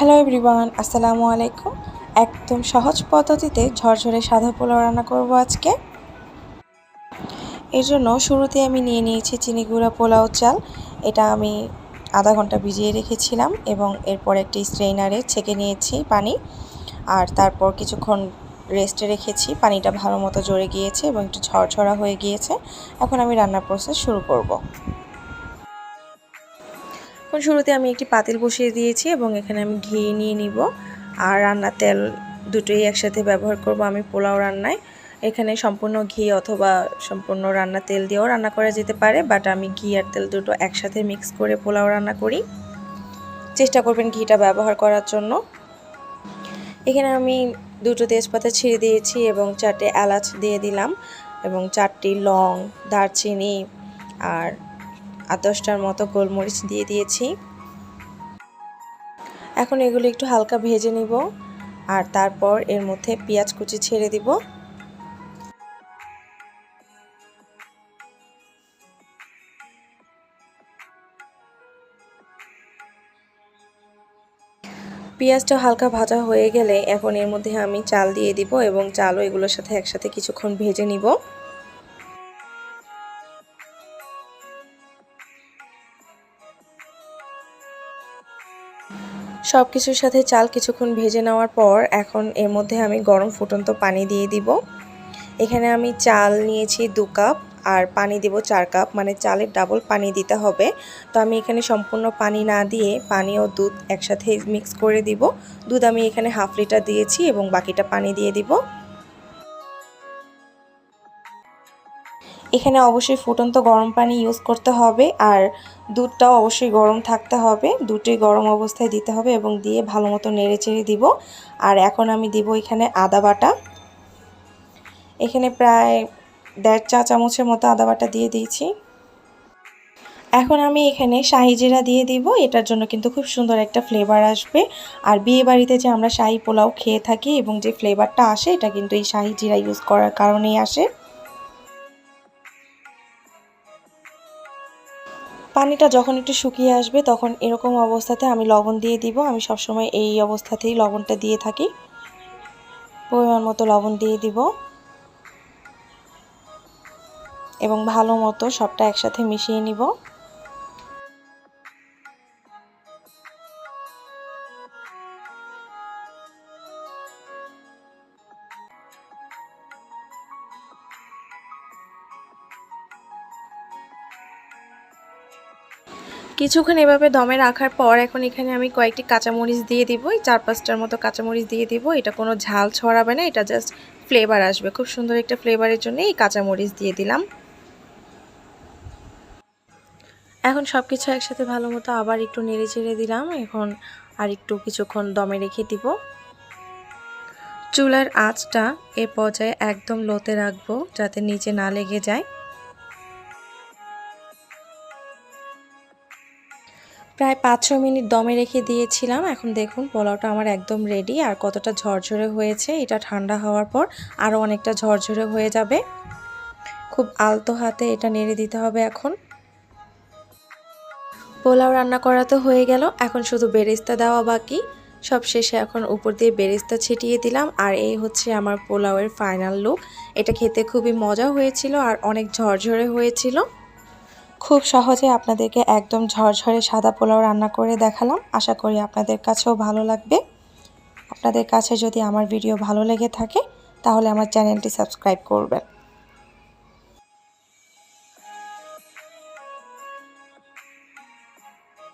Hello everyone আসসালামু আলাইকুম একদম সহজ পদ্ধতিতে ঝরঝরে সাদা পোলাও রান্না করব আজকে। এর জন্য শুরুতে আমি নিয়ে নিয়েছি চিনি গুঁড়া পোলাও চাল। এটা আমি আধা ঘণ্টা ভিজিয়ে রেখেছিলাম এবং এরপর একটি স্ট্রেইনারে ছেঁকে নিয়েছি পানি। আর তারপর কিছুক্ষণ রেস্টে রেখেছি। পানিটা ভালো মতো জড়ে গিয়েছে এবং একটু ঝরঝরা হয়ে গিয়েছে। এখন আমি রান্নার প্রসেস শুরু করব। এখন শুরুতে আমি একটি পাতিল বসিয়ে দিয়েছি এবং এখানে আমি ঘি নিয়ে নিব। আর রান্নার তেল দুটোই একসাথে ব্যবহার করব আমি পোলাও রান্নায়। এখানে সম্পূর্ণ ঘি অথবা সম্পূর্ণ রান্না তেল দিয়েও রান্না করা যেতে পারে বাট আমি ঘি আর তেল দুটো একসাথে মিক্স করে পোলাও রান্না করি। চেষ্টা করবেন ঘিটা ব্যবহার করার জন্য। এখানে আমি দুটো তেজপাতা ছিঁড়ে দিয়েছি এবং চারটে এলাচ দিয়ে দিলাম এবং চারটি লং, দারচিনি আর আর দশটার মতো গোলমরিচ দিয়ে দিয়েছি। এখন এগুলো একটু হালকা ভেজে নিব আর তারপর এর মধ্যে পেঁয়াজ কুচি ছেড়ে দিব। পেঁয়াজটা হালকা ভাজা হয়ে গেলে এখন এর মধ্যে আমি চাল দিয়ে দিব এবং চালও এগুলোর সাথে একসাথে কিছুক্ষণ ভেজে নিব। সব কিছুর সাথে চাল কিছুক্ষণ ভেজে নেওয়ার পর এখন এর মধ্যে আমি গরম ফুটন্ত পানি দিয়ে দিব। এখানে আমি চাল নিয়েছি দু কাপ আর পানি দিব চার কাপ মানে চালের ডাবল পানি দিতে হবে। তো আমি এখানে সম্পূর্ণ পানি না দিয়ে পানি ও দুধ একসাথে মিক্স করে দিব। দুধ আমি এখানে হাফ লিটার দিয়েছি এবং বাকিটা পানি দিয়ে দিব। এখানে অবশ্যই ফুটন্ত গরম পানি ইউজ করতে হবে আর দুধটাও অবশ্যই গরম থাকতে হবে। দুটোই গরম অবস্থায় দিতে হবে এবং দিয়ে ভালো মতো নেড়ে চেড়ে দিব। আর এখন আমি দিব এখানে আদা বাটা। এখানে প্রায় দেড় চা চামচের মতো আদা বাটা দিয়ে দিয়েছি। এখন আমি এখানে শাহি জিরা দিয়ে দিব। এটার জন্য কিন্তু খুব সুন্দর একটা ফ্লেভার আসবে। আর বিয়ে বাড়িতে যে আমরা শাহি পোলাও খেয়ে থাকি এবং যে ফ্লেভারটা আসে, এটা কিন্তু এই শাহি জিরা ইউজ করার কারণেই আসে। পানিটা যখন একটু শুকিয়ে আসবে তখন এরকম অবস্থাতে আমি লবণ দিয়ে দিব। আমি সবসময় এই অবস্থাতেই লবণটা দিয়ে থাকি। পরিমাণ মতো লবণ দিয়ে দিব। এবং ভালো মতো সবটা একসাথে মিশিয়ে নিব। কিছুক্ষণ এভাবে দমে রাখার পর এখন এখানে আমি কয়েকটি কাঁচামরিচ দিয়ে দিব। এই চার পাঁচটার মতো কাঁচামরিচ দিয়ে দিব। এটা কোনো ঝাল ছড়াবে না, এটা জাস্ট ফ্লেভার আসবে। খুব সুন্দর একটা ফ্লেভারের জন্য এই কাঁচামরিচ দিয়ে দিলাম। এখন সব কিছু একসাথে ভালো মতো আবার একটু নেড়ে চেড়ে দিলাম। এখন আর একটু কিছুক্ষণ দমে রেখে দিব। চুলার আঁচটা এ পর্যায়ে একদম লোতে রাখব যাতে নিচে না লেগে যায়। প্রায় পাঁচ ছ মিনিট দমে রেখে দিয়েছিলাম। এখন দেখুন, পোলাওটা আমার একদম রেডি আর কতটা ঝরঝরে হয়েছে। এটা ঠান্ডা হওয়ার পর আরও অনেকটা ঝরঝরে হয়ে যাবে। খুব আলতো হাতে এটা নেড়ে দিতে হবে এখন। পোলাও রান্না করা তো হয়ে গেল। এখন শুধু বেরেস্তা দেওয়া বাকি। সব শেষে এখন উপর দিয়ে বেরেস্তা ছিটিয়ে দিলাম। আর এই হচ্ছে আমার পোলাওয়ের ফাইনাল লুক এটা খেতে খুবই মজা হয়েছিল আর অনেক ঝরঝরে হয়েছিল। খুব সহজে আপনাদেরকে একদম ঝরঝরে সাদা পোলাও রান্না করে দেখালাম। আশা করি আপনাদের কাছেও ভালো লাগবে। আপনাদের কাছে যদি আমার ভিডিও ভালো লেগে থাকে, তাহলে আমার চ্যানেলটি সাবস্ক্রাইব করবেন।